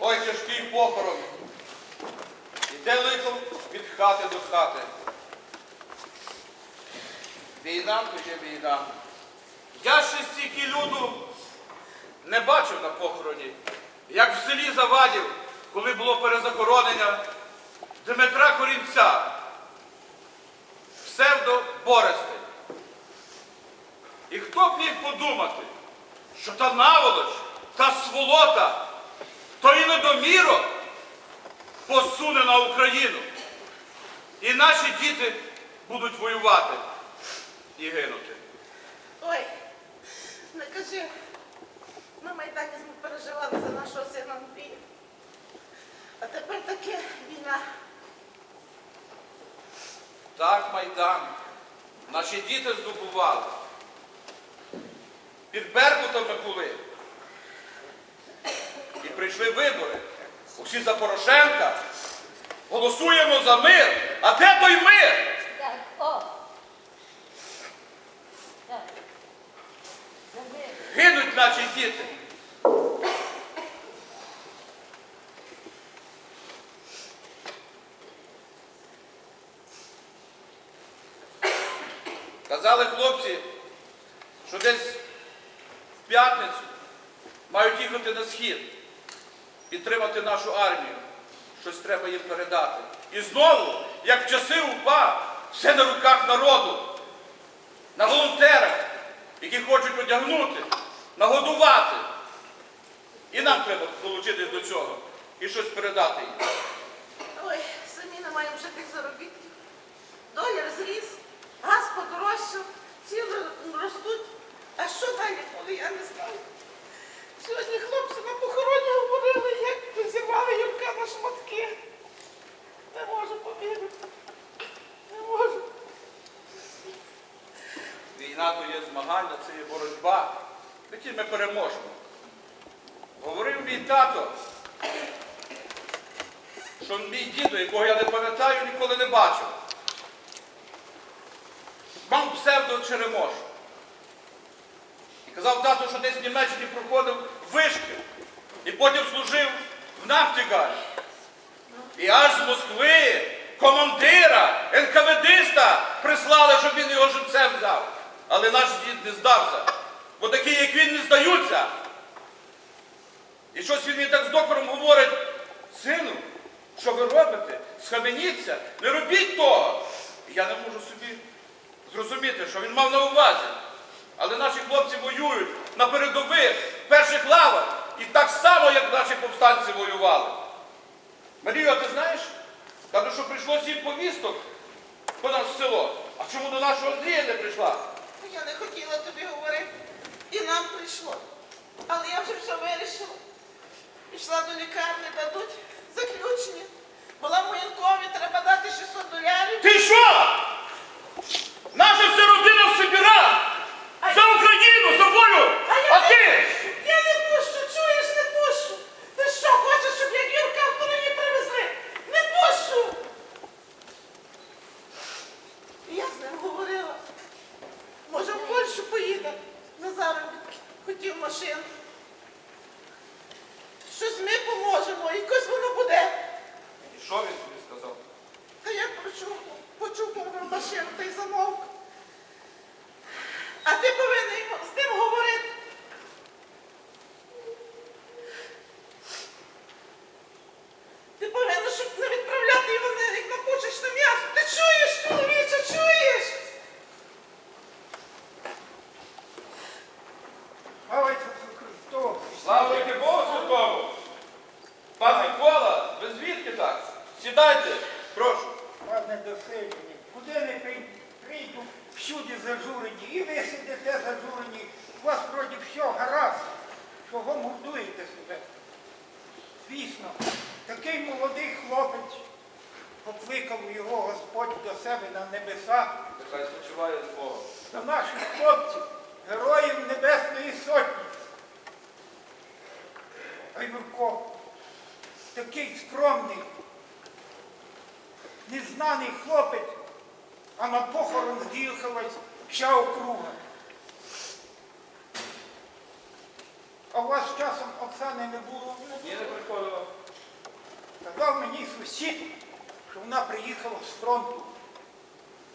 Ой, тяжкий похорон. Іде лихо від хати до хати. Війна то є війна. Я ще стільки люду не бачив на похороні, як в селі Завадів, коли було перезахоронення Дмитра Корінця, псевдо Борестень. І хто б міг подумати, що та наволоч, та сволота, той недомірок посуне на Україну. І наші діти будуть воювати і гинути. Ой, не кажи. На Майдані ми переживали за нашого сина Андрія. А тепер таке війна. Так, Майдан. Наші діти здобували. Під Беркутами були. Прийшли вибори. Усі за Порошенка. Голосуємо за мир. А де той мир? Так, о. Так. Забив. Гинуть наші діти. Казали хлопці, що десь в п'ятницю мають їхати на схід, підтримати нашу армію. Щось треба їм передати. І знову, як в часи УПА, все на руках народу, на волонтерах, які хочуть одягнути, нагодувати. І нам треба долучитись до цього і щось передати їм. Ой, самі не маємо вже тих заробітків. Доляр зріс, газ подорожчав, ціни ростуть. А що далі буде, я не знаю. Сьогодні хлопці на похороні говорили, як розірвали Юрка на шматки. Не можу повірити. Не можу. Війна то є змагання, це є боротьба, в ми переможемо. Говорив мій тато, що мій дідо, якого я не пам'ятаю, ніколи не бачив. Мав псевдо Черемош. Казав тато, що десь в Німеччині проходив вишки і потім служив в Нафтігалі. І аж з Москви командира, НКВДиста прислали, щоб він його живцем взяв. Але наш дід не здався. Бо такі, як він, не здаються. І щось він мені так з докором говорить, сину, що ви робите? Схаменіться, не робіть того. І я не можу собі зрозуміти, що він мав на увазі. Але наші хлопці воюють на передових, перших лавах, і так само, як наші повстанці воювали. Марія, ти знаєш? Кажу, що прийшло сім повісток по наше село. А чому до нашого Андрія не прийшла? Я не хотіла тобі говорити. І нам прийшло. Але я вже все вирішила. Пішла до лікарні, дадуть заключення. Була в воєнкові, треба дати 600 долярів. Ти що? Наша вся родина в Сибірах! За Волю! я А не- ти? Я не пущу, чуєш, не пущу. Ти що, хочеш, щоб як Юрка в Турині привезли? Не пущу. Я з ним говорила. Може, в Польщу поїде на заробітки. Хотів машину. Щось ми поможемо, якось воно буде. І що він тобі сказав? Та я почув, почув про машину та й замовк. А ти повинен йому- з ним говорити. Ти повинен, щоб не відправляти його на як на пушечне м'ясо. Ти чуєш, чоловіче, чуєш? Слава Ісусу Христу! Слава віки Богу Святому! Пан Микола, ви звідки так? Сідайте, прошу. Пане досилені, куди не прий- прийду, всюди зажурені, і ви сидите зажурені. У вас вроді все гаразд. Чого мордуєте себе? Звісно, такий молодий хлопець покликав його Господь до себе на небеса, Нехай спочиває з Богом. до наших хлопців, героїв Небесної Сотні. А Юрко, такий скромний, незнаний хлопець, а на похорон з'їхалась вся округа. а у вас часом Оксани не було? Ні, не приходило. Казав мені сусід, що вона приїхала з фронту,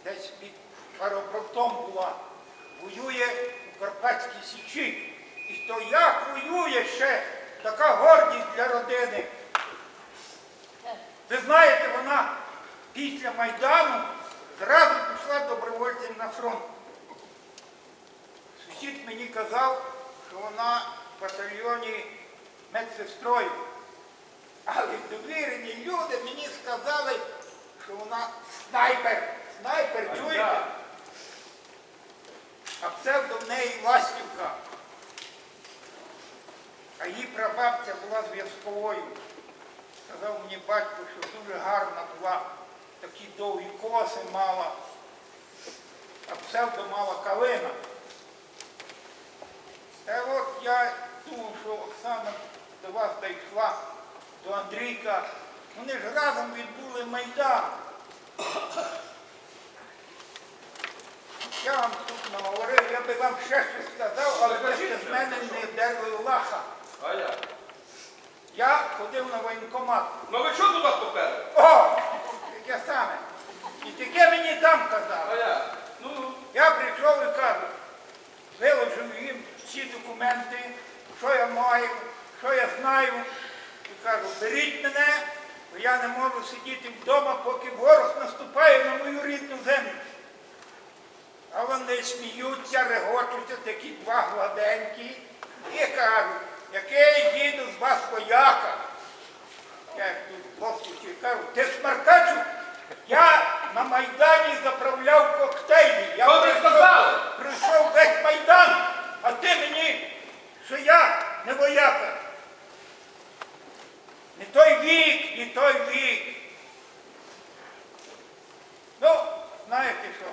десь під аеропортом була, воює у Карпатській Січі. І то як воює ще, така гордість для родини. Ви знаєте, вона після Майдану зразу пішла добровольцем на фронт. Сусід мені казав, що вона в батальйоні медсестрою. Але довірені люди мені сказали, що вона снайпер. Снайпер, чуєте? А псевдо в неї Ластівка. А її прабабця була зв'язковою. Сказав мені батько, що дуже гарна була, такі довгі коси мала, а псевдо мала калина. Та от я думав, що Оксана до вас дійшла, до Андрійка. Вони ж разом відбули Майдан. Я вам тут наговорив, я би вам ще щось сказав, але ви ще з мене не дерли лаха. А я? Я ходив на воєнкомат. Ну ви чого туди поперли? О! Таке саме. І таке мені там казали. А я? Ну, ну. Я прийшов і кажу, виложив їм всі документи, що я маю, що я знаю. І кажу, беріть мене, бо я не можу сидіти вдома, поки ворог наступає на мою рідну землю. А вони сміються, регочуться, такі два гладенькі. І кажуть, який їду з вас вояка. Як тут послухаю, кажу, ти смаркачу, я на Майдані заправляв коктейлі. Я прийшов- Прийшов весь Майдан, а ти мені, що я не вояка. Не той вік, не той вік. Ну, знаєте що,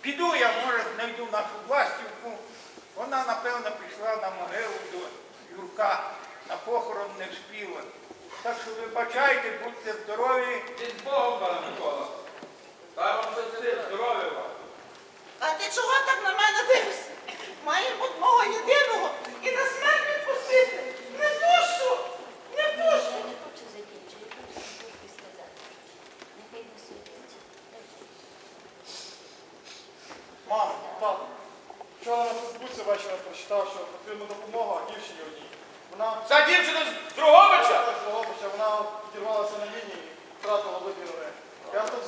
піду я, може, знайду нашу властівку. Вона, напевно, пішла на могилу до Юрка, на похорон не вспіла. Так вибачайте, будьте здорові. З Богом, пане Микола. Дай вам щастя, здоров'я вам. А ти чого так на мене дивишся? Має бути мого єдиного і на смерть відпустити. Не душу, не душу. Мамо, тато, вчора на Фейсбуці ввечері прочитав, що потрібна допомога дівчині одній. Вона Ця дівчина з Друговича? з Дрогобича, вона підірвалася на лінії, втратила вибір. Я тут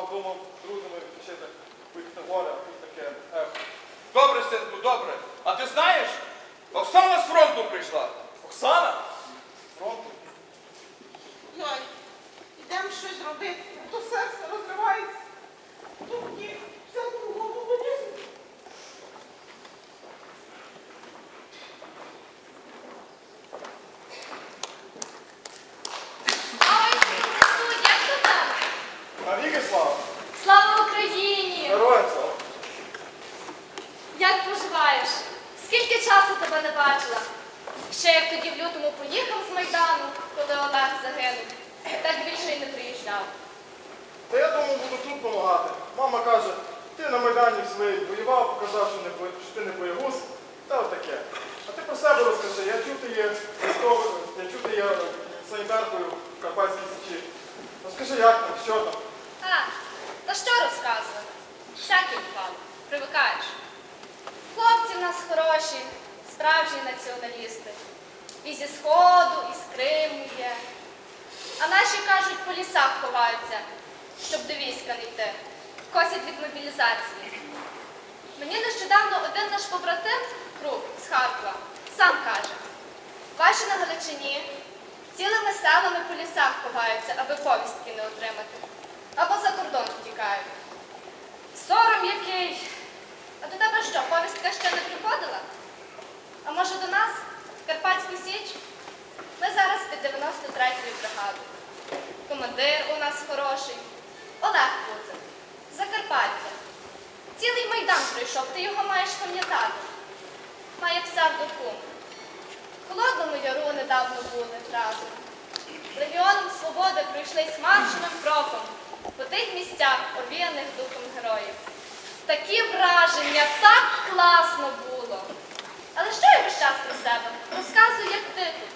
думав друзями відпочити, поїхати горя, таке. Ех. Добре, синку, добре. А ти знаєш, Оксана з фронту прийшла. Оксана? З Фронту. Йой, ідемо щось робити. То серце розривається. То мені все в голову лізе. А ось тут, як то там? Навіки слава! Слава Україні! Героям слава! Як поживаєш? Скільки часу тебе не бачила? Ще як тоді в лютому поїхав з Майдану, коли Олег загинув. Так більше й не приїжджав. Та я думав, буду тут допомагати. Мама каже, ти на Майдані в своїй воював, показав, що, не, що ти не боєгуз, та от таке. А ти про себе розкажи, я чув, ти є я чув, ти є санітаркою в Карпатській Січі. Розкажи, як там, що там? А, та що розказувати? Всякий бував, привикаєш. Хлопці в нас хороші, справжні націоналісти. І зі Сходу, і з Криму є. А наші кажуть, по лісах ховаються, щоб до війська не йти. Косять від мобілізації. Мені нещодавно один наш побратим, Круг з Харкова, сам каже, ваші на Галичині цілими селами по лісах ховаються, аби повістки не отримати. Або за кордон втікають. Сором який. А до тебе що, повістка ще не приходила? А може до нас, в Карпатську Січ? Ми зараз під 93-ю бригадою. Командир у нас хороший. Олег Куцик. Закарпаття. Цілий майдан пройшов, ти його маєш пам'ятати. Має псевдокум. Холодному яру недавно були разом. Легіоном свободи пройшли маршовим кроком по тих місцях, овіяних духом героїв. Такі враження, так класно було. Але що я весь час про себе? Розказую, як ти тут.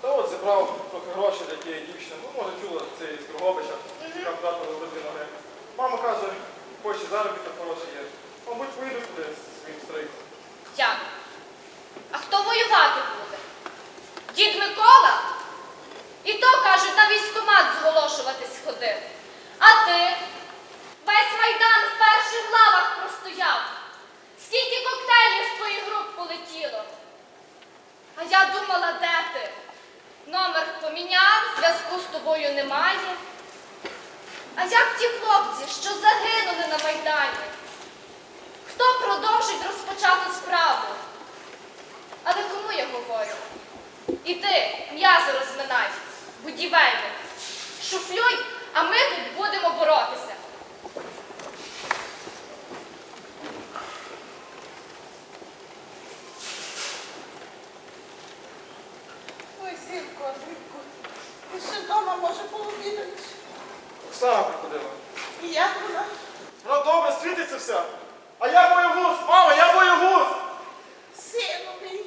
Та от забрав трохи гроші для тієї дівчини. Ну, може, чула це з Круговича, яка втратила родину Грека. Мама каже, хоче Польщі заробіток хороший є. Мабуть, поїду туди зі своїм стариком. Дякую. А хто воювати буде? Дід Микола? І то, кажуть, на військомат зголошуватись ходив. А ти весь майдан в перших лавах простояв. Скільки коктейлів з твоїх груп полетіло? А я думала, де ти? Номер поміняв, зв'язку з тобою немає. А як ті хлопці, що загинули на Майдані? Хто продовжить розпочату справу? Але кому я говорю? Іди, м'язи розминай, будівельник. Шуфлюй, а ми тут будемо боротися. Ой, Андрійко, ти ще вдома, може, пообідаєш? Оксана приходила. І як вона? Вона добре світиться вся. А я боягуз, мама, я боягуз! Сину мій,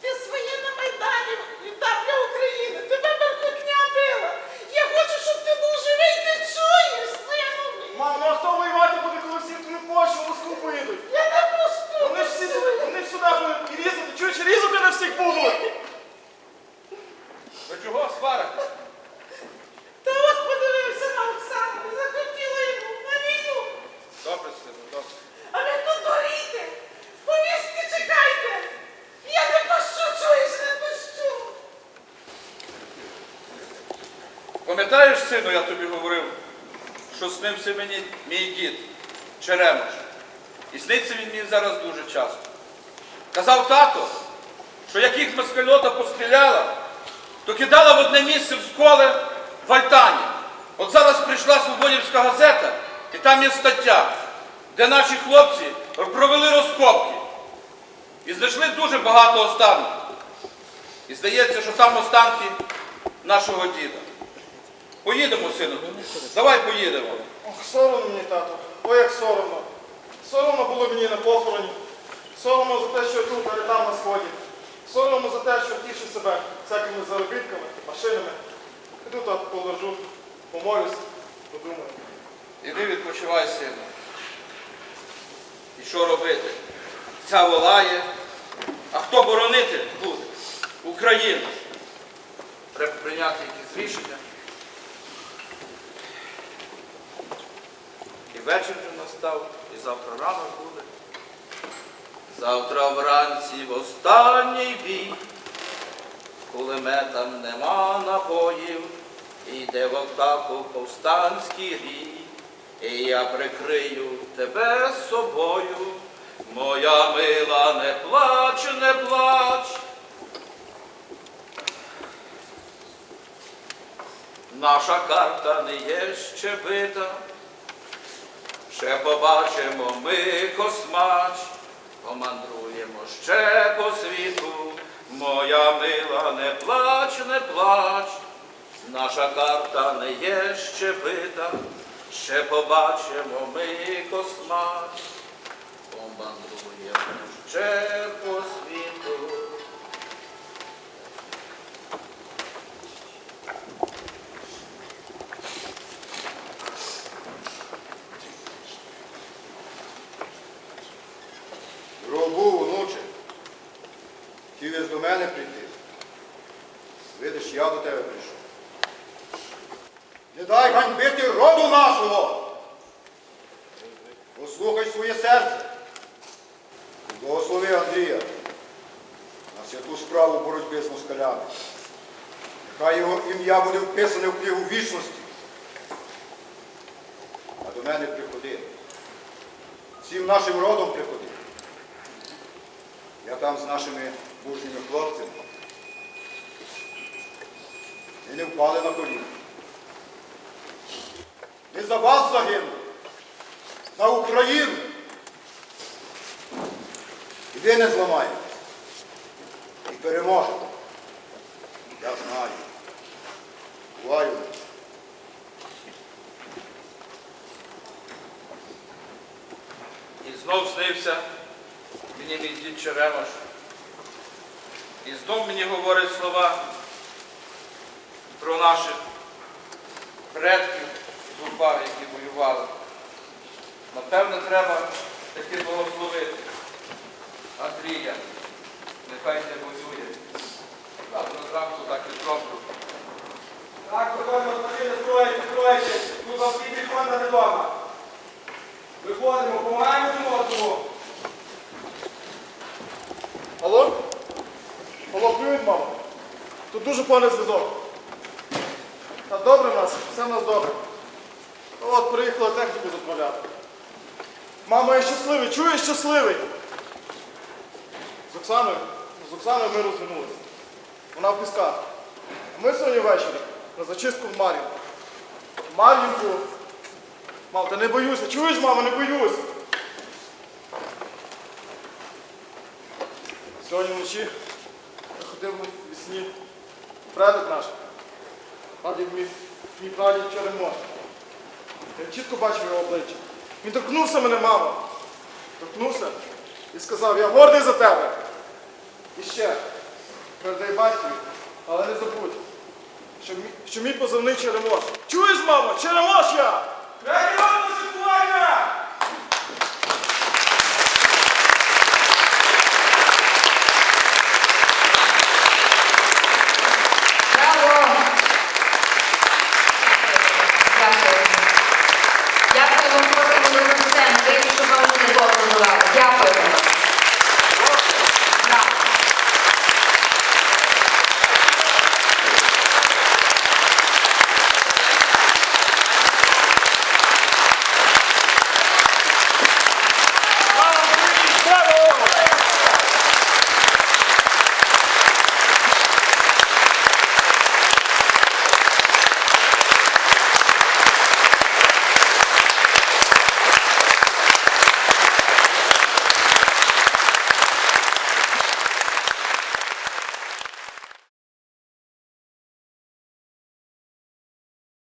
ти своє на Майдані віддав для України, тебе беркутня била. Я хочу, щоб ти був живий, ти чуєш, сину мій. Мам, ну а хто воювати буде, коли всі в твою Польщу, в Москву поїдуть? Я не пущу. Вони ж всі сюди- вони ж сюди будуть і різати, чуєш, різати на всіх будуть! Ви чого сварите? Та от подивився на Оксану і захотіла йому на війну. Добре, сину, добре. А ви тут горіте, повістки чекайте. Я не пощу, чуєш, не пощу. Пам'ятаєш, сину, я тобі говорив, що снився мені мій дід Черемош. І сниться він мені зараз дуже часто. Казав тато, що як їх москальота постріляла, то кидала в одне місце в сколе в Альтані. От зараз прийшла Свободівська газета, і там є стаття, де наші хлопці провели розкопки і знайшли дуже багато останків. І здається, що там останки нашого діда. Поїдемо, сину. Давай поїдемо. Соромно мені, тато. Ой, як соромно. Соромно було мені на похороні. Соромно за те, що я тут, там на сході. Соромно за те, що тішу себе всякими заробітками, машинами. Іду тут полежу, помолюсь, подумаю. Іди відпочивай, сину. І що робити? Ця волає. А хто боронити буде? Україну. Треба прийняти якісь рішення. Вечір вже настав, і завтра ранок буде. Завтра вранці в останній бій, кулеметам нема набоїв, іде в атаку повстанський рій, і я прикрию тебе собою, моя мила, не плач, не плач. Наша карта не є ще бита, ще побачимо ми космач, помандруємо ще по світу, моя мила, не плач, не плач, наша карта не є ще бита, ще побачимо ми космач, помандруємо ще по світу. Хотів до мене прийти. Видиш, я до тебе прийшов. Не дай ганьбити роду нашого. Послухай своє серце. Благослови Андрія на святу справу боротьби з москалями. Нехай його ім'я буде вписане в книгу вічності. А до мене приходи. Всім нашим родом приходи. Я там з нашими мужніми хлопцями. І не впали на коліна. Ми за вас загинули. За Україну. І ви не зламаєте. І переможете. Я знаю. Буваю. І знов снився мені мій дід Черемош. І знов мені говорить слова про наших предків з УПА, які воювали. Напевно, треба таки благословити Андрія. Нехай не воює. Завтра зранку так і зроблю. Так, виходимо, спокійно, строїть, строїть. Тут вам всі підходи вдома. Виходимо, допомагаємо один одному. Алло? Привіт, мама. Тут дуже поганий зв'язок. Та добре в нас, все в нас добре. От приїхала техніку заправляти. Мама, я щасливий, чуєш щасливий? З Оксаною, з Оксаною ми розвернулися. Вона в пісках. А ми сьогодні ввечері на зачистку в Мар'їнку. Мар'їнку. Мам, та не боюся. Чуєш, мама, не боюсь. Сьогодні вночі ходив вісні предок наш. Прадід мій, мій прадід Черемош. Я чітко бачив його обличчя. Він торкнувся мене, мама. Торкнувся і сказав, я гордий за тебе. І ще, передай батькові, але не забудь, що мій, що мій позивний Черемош. Чуєш, мамо, Черемош я!